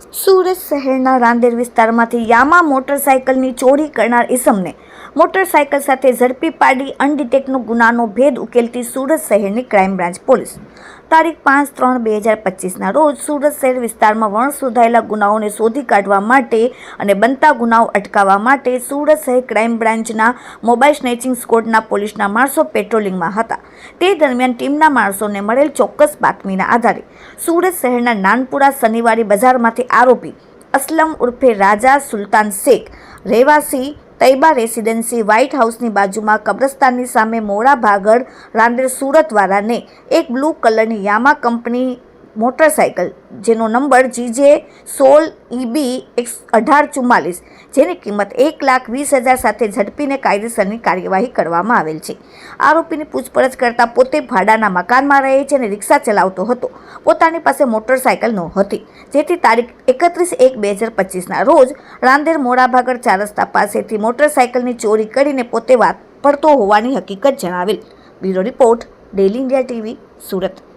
સુરત શહેરના રાંદેર વિસ્તારમાંથી યામા મોટરસાયકલની ચોરી કરનાર ઇસમને મોટરસાયકલ સાથે ઝડપી પાડી અનડિટેકનો ગુનાનો ભેદ ઉકેલતી સુરત શહેરની ક્રાઇમ બ્રાન્ચ પોલીસ. તારીખ પાંચ ત્રણ બે હજાર પચીસના રોજ સુરત શહેર વિસ્તારમાં વણ શોધાયેલા ગુનાઓને શોધી કાઢવા માટે અને બનતા ગુનાઓ અટકાવવા માટે સુરત શહેર ક્રાઇમ બ્રાન્ચના મોબાઈલ સ્નેચિંગ સ્કોડના પોલીસના માણસો પેટ્રોલિંગમાં હતા. તે દરમિયાન ટીમના માણસોને મળેલ ચોક્કસ બાતમીના આધારે સુરત શહેરના નાનપુરા શનિવારી બજારમાંથી આરોપી અસલમ ઉર્ફે રાજા સુલતાન શેખ રહેવાસી તૈબા રેસિડેન્સી વ્હાઇટ હાઉસની બાજુમાં કબ્રસ્તાનની સામે મોડા ભાગળ રાંદેર સુરતવાળાને એક બ્લુ કલરની યામા કંપની મોટરસાયકલ, જેનો નંબર જીજે સોલ ઈબી એક અઢાર ચુમ્માલીસ, જેની કિંમત એક લાખ વીસ હજાર સાથે ઝડપીને કાયદેસરની કાર્યવાહી કરવામાં આવેલ છે. આરોપીની પૂછપરછ કરતાં પોતે ભાડાના મકાનમાં રહે છે અને રિક્ષા ચલાવતો હતો. પોતાની પાસે મોટરસાયકલ નહોતી. જેથી તારીખ એકત્રીસ એક બે હજાર પચીસના રોજ રાંદેર મોડાભાગર ચાર રસ્તા પાસેથી મોટરસાયકલની ચોરી કરીને પોતે વાપરતો હોવાની હકીકત જણાવેલ. Bureau report daily India TV Surat.